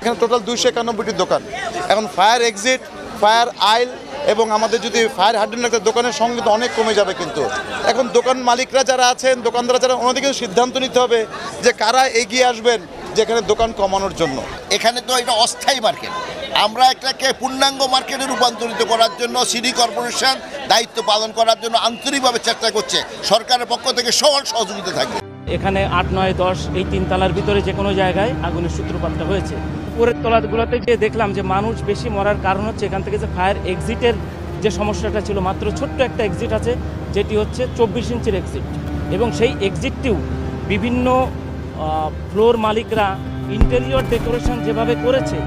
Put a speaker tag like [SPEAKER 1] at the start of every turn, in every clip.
[SPEAKER 1] এখানে টোটাল দুইশো একানব্বইটি দোকান। এখন ফায়ার এক্সিট ফায়ার আইল এবং আমাদের যদি ফায়ার হাইড্রেন্ট একটা দোকানের সঙ্গে কিন্তু অনেক কমে যাবে কিন্তু। এখন দোকান মালিকরা যারা আছেন দোকানদাররা যারা ওনাদের কিন্তু সিদ্ধান্ত নিতে হবে যে কারা এগিয়ে আসবেন যেখানে দোকান কমানোর জন্য।
[SPEAKER 2] এখানে তো এটা অস্থায়ী মার্কেট। আমরা এটাকে পূর্ণাঙ্গ মার্কেটে রূপান্তরিত করার জন্য সিটি কর্পোরেশন দায়িত্ব পালন করার জন্য আন্তরিকভাবে চেষ্টা করছে। সরকারের পক্ষ থেকে সবার সহযোগিতা থাকবে।
[SPEAKER 3] এখানে আট, নয়, দশ এই তিন তলার ভিতরে যে কোনো জায়গায় আগুনের সূত্রপাতটা হয়েছে। উপরের তলাগুলোতে যে দেখলাম যে মানুষ বেশি মরার কারণ হচ্ছে এখান থেকে যে ফায়ার এক্সিটের যে সমস্যাটা ছিল, মাত্র ছোট্ট একটা এক্সিট আছে, যেটি হচ্ছে চব্বিশ ইঞ্চির এক্সিট। এবং সেই এক্সিটটিও বিভিন্ন ফ্লোর মালিকরা ইন্টেরিয়র ডেকোরেশন যেভাবে করেছে,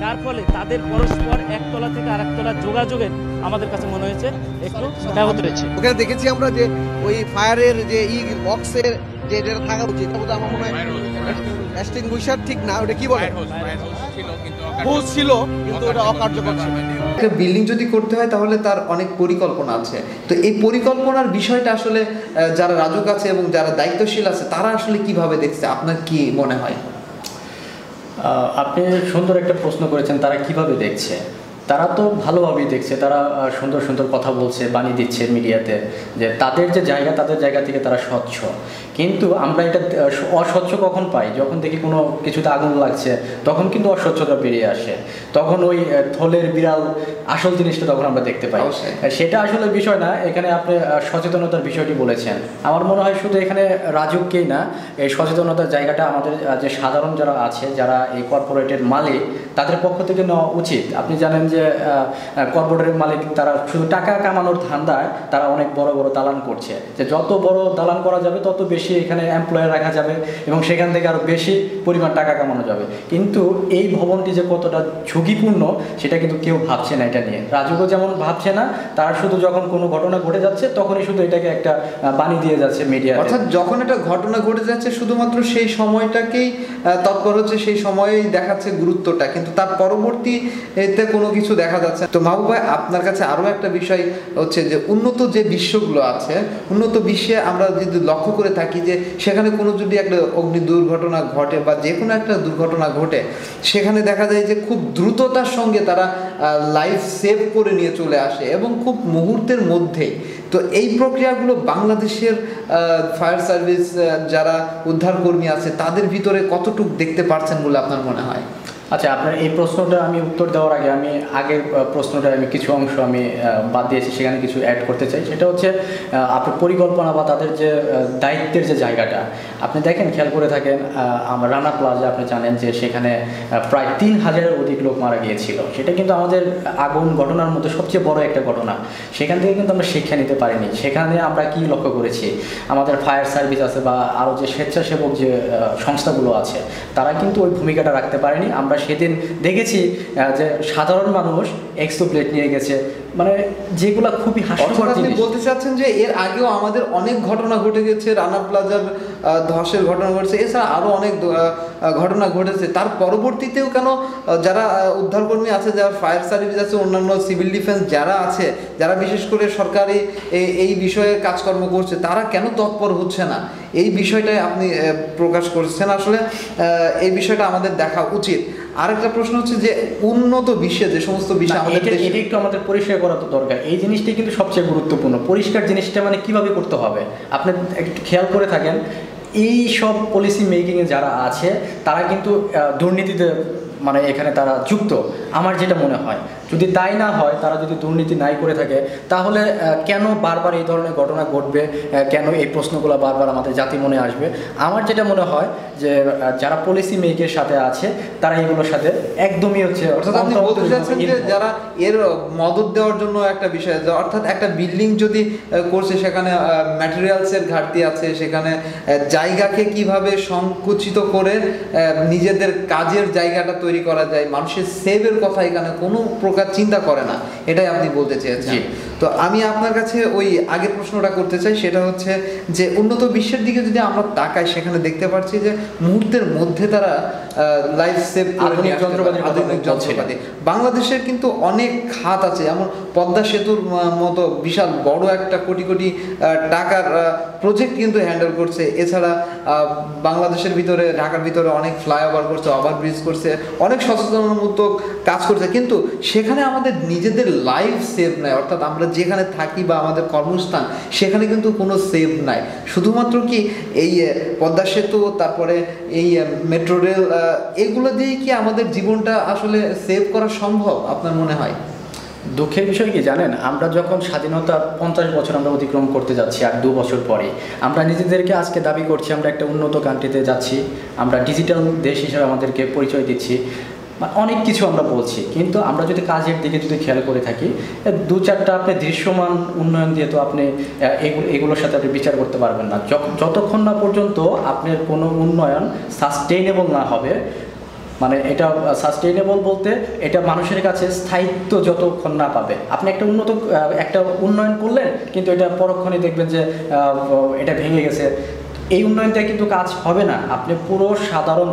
[SPEAKER 3] যার ফলে তাদের পরস্পর একতলা থেকে আরেকতলা যোগাযোগের আমাদের কাছে মনে হয়েছে, একটু ব্যাহত রয়েছে
[SPEAKER 4] ওখানে দেখেছি আমরা যে ওই ফায়ারের যে ই বক্সের যে এটা থাকা উচিত ওটা আমার মনে হয় এক্সটিংগুইশার ঠিক না ওটা কি বলে? হুজ ছিল কিন্তু ওটা অকার্যকর ছিল।
[SPEAKER 5] একটা বিল্ডিং যদি করতে হয় তাহলে তার অনেক পরিকল্পনা আছে। তো এই পরিকল্পনার বিষয়টা আসলে আহ, যারা রাজুক আছে এবং যারা দায়িত্বশীল আছে তারা আসলে কীভাবে দেখছে? আপনার কি মনে হয়?
[SPEAKER 6] আপনি সুন্দর একটা প্রশ্ন করেছেন তারা কীভাবে দেখছে? তারা তো ভালোভাবেই দেখছে তারা সুন্দর সুন্দর কথা বলছে বাণী দিচ্ছে মিডিয়াতে যে তাদের যে জায়গা তাদের জায়গা থেকে তারা স্বচ্ছ। কিন্তু আমরা এটা অস্বচ্ছ কখন পাই? যখন দেখি কোনো কিছুতে আগুন লাগছে তখন কিন্তু অস্বচ্ছতা বেরিয়ে আসে। তখন ওই থলের বিড়াল আসল জিনিসটা তখন আমরা দেখতে পাই। সেটা আসলে বিষয় না এখানে আপনি সচেতনতার বিষয়টি বলেছেন। আমার মনে হয় শুধু এখানে রাজুককেই না এই সচেতনতার জায়গাটা আমাদের যে সাধারণ যারা আছে যারা এই কর্পোরেটের মালিক তাদের পক্ষ থেকে নেওয়া উচিত। আপনি জানেন যে কর্পোরেটের মালিক তারা শুধু টাকা কামানোর ধান্দায় তারা অনেক বড় বড় দালান করছে। যে যত বড় দালান করা যাবে তত বেশি এখানে এমপ্লয়ার রাখা যাবে এবং সেখান থেকে আরও বেশি পরিমাণ টাকা কামানো যাবে। কিন্তু এই ভবনটি যে কতটা ঝুঁকিপূর্ণ, সেটা কিন্তু কেউ ভাবছে না এটা নিয়ে। রাজুকও যেমন ভাবছে না, তারা শুধু যখন কোনো ঘটনা ঘটে যাচ্ছে, তখনই শুধু এটাকে একটা বাণী দিয়ে যাচ্ছে মিডিয়া
[SPEAKER 5] অর্থাৎ যখন একটা ঘটনা ঘটে যাচ্ছে, শুধুমাত্র সেই সময়টাকেই তৎপর হচ্ছে সেই সময়েই দেখাচ্ছে গুরুত্বটা। কিন্তু তার পরবর্তী এতে কোনো কিছু দেখা যাচ্ছে। তো মাহবুব ভাই, আপনার কাছে আরও একটা বিষয় হচ্ছে যে, উন্নত যে বিশ্বগুলো আছে, উন্নত বিশ্বে আমরা যদি লক্ষ্য করে থাকি যে সেখানে কোনো যদি একটা অগ্নি দুর্ঘটনা ঘটে বা যে কোনো একটা দুর্ঘটনা ঘটে, সেখানে দেখা যায় যে খুব দ্রুততার সঙ্গে তারা লাইফ সেভ করে নিয়ে চলে আসে এবং খুব মুহূর্তের মধ্যেই। তো এই প্রক্রিয়াগুলো বাংলাদেশের ফায়ার সার্ভিস যারা উদ্ধারকর্মী আছে, তাদের ভিতরে কতটুক দেখতে পারছেন বলে আপনার মনে হয়?
[SPEAKER 6] আচ্ছা আপনার এই প্রশ্নটা আমি উত্তর দেওয়ার আগে আমি আগের প্রশ্নটা আমি কিছু অংশ আমি বাদ দিয়েছি, সেখানে কিছু অ্যাড করতে চাই। সেটা হচ্ছে আপনার পরিকল্পনা বা তাদের যে দায়িত্বের যে জায়গাটা, আপনি দেখেন, খেয়াল করে থাকেন আমার রানা প্লাজা, আপনি জানেন যে সেখানে প্রায় তিন হাজারের অধিক লোক মারা গিয়েছিল। সেটা কিন্তু আমাদের আগুন ঘটনার মধ্যে সবচেয়ে বড় একটা ঘটনা। সেখান থেকে কিন্তু আমরা শিক্ষা নিতে পারিনি। সেখানে আমরা কি লক্ষ্য করেছি? আমাদের ফায়ার সার্ভিস আছে বা আরও যে স্বেচ্ছাসেবক যে সংস্থাগুলো আছে, তারা কিন্তু ওই ভূমিকাটা রাখতে পারেনি। আমরা সেদিন দেখেছি যে সাধারণ মানুষ এক্সো প্লেট নিয়ে গেছে। মানে যেগুলো খুবই হাস্যকর
[SPEAKER 5] আপনি
[SPEAKER 6] জিনিস।
[SPEAKER 5] বলতে চাচ্ছেন যে এর আগেও আমাদের অনেক ঘটনা ঘটে গেছে রানা প্লাজার ধসের ঘটনা ঘটেছে এছাড়া আরও অনেক ঘটনা ঘটেছে। তার পরবর্তীতেও কেন যারা উদ্ধারকর্মী আছে যারা ফায়ার সার্ভিস আছে অন্যান্য সিভিল ডিফেন্স যারা আছে যারা বিশেষ করে সরকারি এই বিষয়ে কাজকর্ম করছে তারা কেন তৎপর হচ্ছে না? এই বিষয়টাই আপনি প্রকাশ করছেন। আসলে এই বিষয়টা আমাদের দেখা উচিত। আরেকটা প্রশ্ন হচ্ছে যে উন্নত বিশ্বে যে সমস্ত বিষয় আমাদের
[SPEAKER 6] এটা একটু আমাদের পরিষ্কার করা তো দরকার। এই জিনিসটাই কিন্তু সবচেয়ে গুরুত্বপূর্ণ। পরিষ্কার জিনিসটা মানে কীভাবে করতে হবে? আপনি একটু খেয়াল করে থাকেন এই সব পলিসি মেকিংয়ে যারা আছে তারা কিন্তু দুর্নীতিতে মানে এখানে তারা যুক্ত। আমার যেটা মনে হয় যদি তাই না হয় তারা যদি দুর্নীতি নাই করে থাকে তাহলে কেন বারবার এই ধরনের ঘটনা ঘটবে? কেন এই প্রশ্নগুলো বারবার আমাদের জাতি মনে আসবে? আমার যেটা মনে হয় যে যারা পলিসি মেকের সাথে আছে তারা এগুলোর সাথে একদমই হচ্ছে
[SPEAKER 5] অর্থাৎ আপনি বলতে চাচ্ছেন যে যারা এর মদত দেওয়ার জন্য একটা বিষয় অর্থাৎ একটা বিল্ডিং যদি করছে সেখানে ম্যাটেরিয়ালসের ঘাটতি আছে সেখানে জায়গাকে কীভাবে সংকুচিত করে নিজেদের কাজের জায়গাটা তৈরি করা যায় মানুষের সেভের কথা এখানে কোনো প্রকার চিন্তা করে না এটাই আপনি বলতে চেয়েছেন। তো আমি আপনার কাছে ওই আগের প্রশ্নটা করতে চাই সেটা হচ্ছে যে উন্নত বিশ্বের দিকে যদি আমরা তাকাই সেখানে দেখতে পাচ্ছি যে মুহূর্তের মধ্যে তারা লাইফ সেভ
[SPEAKER 6] আধুনিক যন্ত্রপাতি
[SPEAKER 5] আধুনিক যন্ত্রপাতি। বাংলাদেশের কিন্তু অনেক খাত আছে যেমন পদ্মা সেতুর মতো বিশাল বড় একটা কোটি কোটি টাকার প্রজেক্ট কিন্তু হ্যান্ডেল করছে। এছাড়া বাংলাদেশের ভিতরে ঢাকার ভিতরে অনেক ফ্লাইওভার করছে ওভারব্রিজ করছে অনেক সচেতনমূলক কাজ করছে। কিন্তু সেখানে আমাদের নিজেদের লাইফ সেভ নেয় অর্থাৎ আমরা যেখানে থাকি বা আমাদের কর্মস্থান, সেখানে কিন্তু কোনো সেভ নাই। শুধুমাত্র কি এই পদ্মা সেতু, তারপরে এই মেট্রো রেল এগুলো দিয়ে কি আমাদের জীবনটা আসলে সেভ করা সম্ভব, আপনার মনে হয়?
[SPEAKER 6] দুঃখের বিষয় কি জানেন? আমরা যখন স্বাধীনতা পঞ্চাশ বছর আমরা অতিক্রম করতে যাচ্ছি আর দু বছর পরে, আমরা নিজেদেরকে আজকে দাবি করছি, আমরা একটা উন্নত কান্ট্রিতে যাচ্ছি, আমরা ডিজিটাল দেশ হিসেবে আমাদেরকে পরিচয় দিচ্ছি। বা অনেক কিছু আমরা বলছি, কিন্তু আমরা যদি কাজের দিকে যদি খেয়াল করে থাকি দু চারটা আপনি দৃশ্যমান উন্নয়ন দিয়ে তো আপনি এগুলোর সাথে আপনি বিচার করতে পারবেন না। যতক্ষণ না পর্যন্ত আপনার কোনো উন্নয়ন সাস্টেইনেবল না হবে মানে এটা সাস্টেইনেবল বলতে এটা মানুষের কাছে স্থায়িত্ব যতক্ষণ না পাবে। আপনি একটা উন্নত একটা উন্নয়ন করলেন, কিন্তু এটা পরক্ষণে দেখবেন যে এটা ভেঙে গেছে। এই উন্নয়নটা কিন্তু কাজ হবে না। আপনি পুরো সাধারণ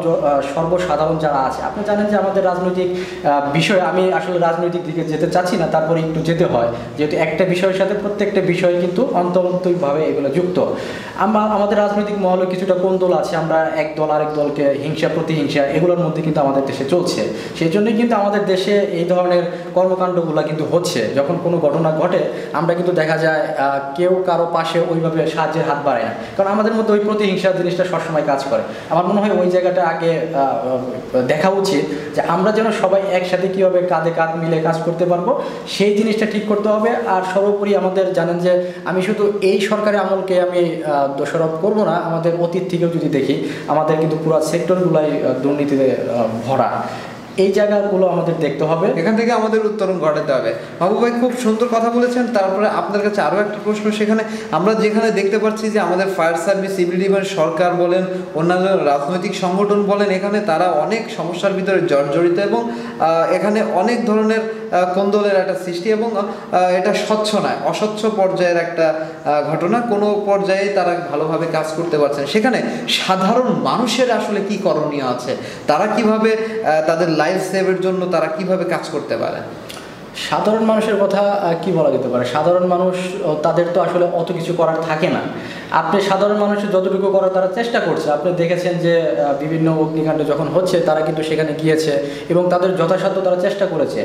[SPEAKER 6] সর্বসাধারণ যারা আছে, আপনি জানেন যে আমাদের রাজনৈতিক বিষয়, আমি আসলে রাজনৈতিক দিকে যেতে চাচ্ছি না, তারপরে একটু যেতে হয়। যেহেতু একটা বিষয়ের সাথে প্রত্যেকটা বিষয় কিন্তু অন্তর্ভুক্তভাবে এগুলো যুক্ত। আমরা, আমাদের রাজনৈতিক মহলে কিছুটা কোন দল আছে, আমরা এক দল আরেক দলকে হিংসা, প্রতিহিংসা এগুলোর মধ্যে কিন্তু আমাদের দেশে চলছে। সেই জন্যই কিন্তু আমাদের দেশে এই ধরনের কর্মকাণ্ডগুলো কিন্তু হচ্ছে। যখন কোনো ঘটনা ঘটে, আমরা কিন্তু দেখা যায় কেউ কারও পাশে ওইভাবে সাহায্যের হাত বাড়ায় না। কারণ আমাদের মধ্যে ওই প্রতিহিংসা জিনিসটা সবসময় কাজ করে। আমার মনে হয় ওই জায়গাটা আগে দেখা উচিত যে আমরা যেন সবাই একসাথে কীভাবে কাঁধে কাঁধ মিলে কাজ করতে পারব, সেই জিনিসটা ঠিক করতে হবে। আর সর্বোপরি আমাদের জানেন যে আমি শুধু এই সরকারের আমলকে আমি দোষারোপ করব না, আমাদের অতীত থেকেও যদি দেখি, আমাদের কিন্তু পুরো সেক্টরগুলাই দুর্নীতিতে ভরা। এই জায়গাগুলো আমাদের দেখতে হবে।
[SPEAKER 5] এখান থেকে আমাদের উত্তরণ ঘটাতে হবে। বাবু ভাই খুব সুন্দর কথা বলেছেন, তারপরে আপনার কাছে আরও একটা প্রশ্ন, সেখানে আমরা যেখানে দেখতে পাচ্ছি যে আমাদের ফায়ার সার্ভিস, সিভিল ডিফেন্স সরকার বলেন, অন্যান্য রাজনৈতিক সংগঠন বলেন, এখানে তারা অনেক সমস্যার ভিতরে জর্জরিত এবং এখানে অনেক ধরনের কোন্দলের একটা সৃষ্টি এবং এটা স্বচ্ছ নয়, অস্বচ্ছ পর্যায়ের একটা ঘটনা। কোনো পর্যায়ে তারা ভালোভাবে কাজ করতে পারছেন সেখানে সাধারণ মানুষের আসলে কি করণীয় আছে? তারা কীভাবে তাদের লাইফ সেভের জন্য তারা কীভাবে কাজ করতে পারে?
[SPEAKER 6] সাধারণ মানুষের কথা কি বলা যেতে পারে? সাধারণ মানুষ তাদের তো আসলে অত কিছু করার থাকে না। আপনি সাধারণ মানুষের যতটুকু করার তারা চেষ্টা করছে। আপনি দেখেছেন যে বিভিন্ন অগ্নিকাণ্ড যখন হচ্ছে, তারা কিন্তু সেখানে গিয়েছে এবং তাদের যথাসাধ্য তারা চেষ্টা করেছে।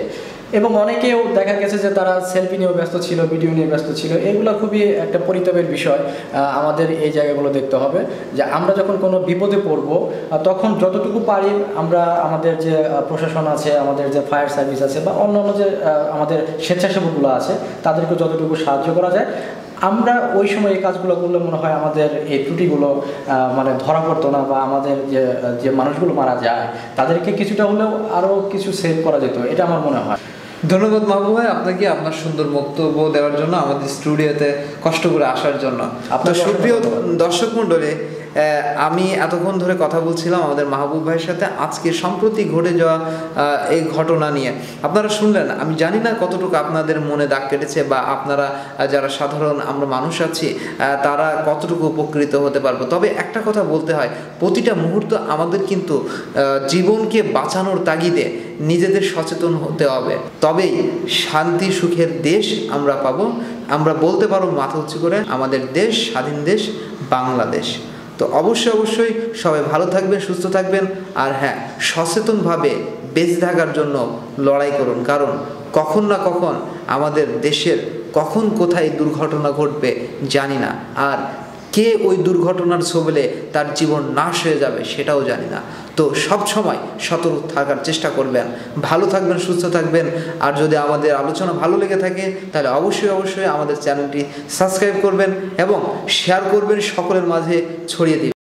[SPEAKER 6] এবং অনেকেও দেখা গেছে যে, তারা সেলফি নিয়েও ব্যস্ত ছিল ভিডিও নিয়ে ব্যস্ত ছিল। এগুলো খুবই একটা পরিতাপের বিষয়। আমাদের এই জায়গাগুলো দেখতে হবে যে, আমরা যখন কোনো বিপদে পড়ব তখন যতটুকু পারি আমরা আমাদের যে প্রশাসন আছে, আমাদের যে ফায়ার সার্ভিস আছে বা অন্যান্য যে আমাদের স্বেচ্ছাসেবকগুলো আছে, তাদেরকে যতটুকু সাহায্য করা যায়। আমরা ওই সময় এই কাজগুলো করলে মনে হয় আমাদের এই ত্রুটিগুলো মানে ধরা পড়তো না বা আমাদের যে যে মানুষগুলো মারা যায় তাদেরকে কিছুটা হলেও আরও কিছু সেভ করা যেত এটা আমার মনে হয়।
[SPEAKER 5] ধন্যবাদ মাহবুব ভাই আপনাকে আপনার সুন্দর বক্তব্য দেওয়ার জন্য আমাদের স্টুডিওতে কষ্ট করে আসার জন্য। আপনার সুপ্রিয় দর্শক মণ্ডলী আমি এতক্ষণ ধরে কথা বলছিলাম আমাদের মাহবুব ভাইয়ের সাথে। আজকে সম্প্রতি ঘটে যাওয়া এই ঘটনা নিয়ে। আপনারা শুনলেন, আমি জানি না কতটুকু আপনাদের মনে দাগ কেটেছে বা আপনারা যারা সাধারণ আমরা মানুষ আছি তারা কতটুকু উপকৃত হতে পারব। তবে একটা কথা বলতে হয়, প্রতিটা মুহূর্ত আমাদের কিন্তু জীবনকে বাঁচানোর তাগিদে নিজেদের সচেতন হতে হবে। তবেই শান্তি, সুখের দেশ আমরা পাবো। আমরা বলতে পারব মাথা উঁচু করে, আমাদের দেশ স্বাধীন দেশ, বাংলাদেশ। তো অবশ্যই অবশ্যই সবাই ভালো থাকবেন, সুস্থ থাকবেন। আর হ্যাঁ সচেতনভাবে বেঁচে থাকার জন্য লড়াই করুন। কারণ কখন না কখন আমাদের দেশের কখন কোথায় দুর্ঘটনা ঘটবে জানি না। আর কে ওই দুর্ঘটনার ছবলে তার জীবন নাশ হয়ে যাবে সেটাও জানি না। তো সব সময় সতর্ক থাকার চেষ্টা করবেন। ভালো থাকবেন, সুস্থ থাকবেন। আর যদি আমাদের আলোচনা ভালো লেগে থাকে, তাহলে অবশ্যই অবশ্যই আমাদের চ্যানেলটি সাবস্ক্রাইব করবেন এবং শেয়ার করবেন সকলের মাঝে ছড়িয়ে দিবেন।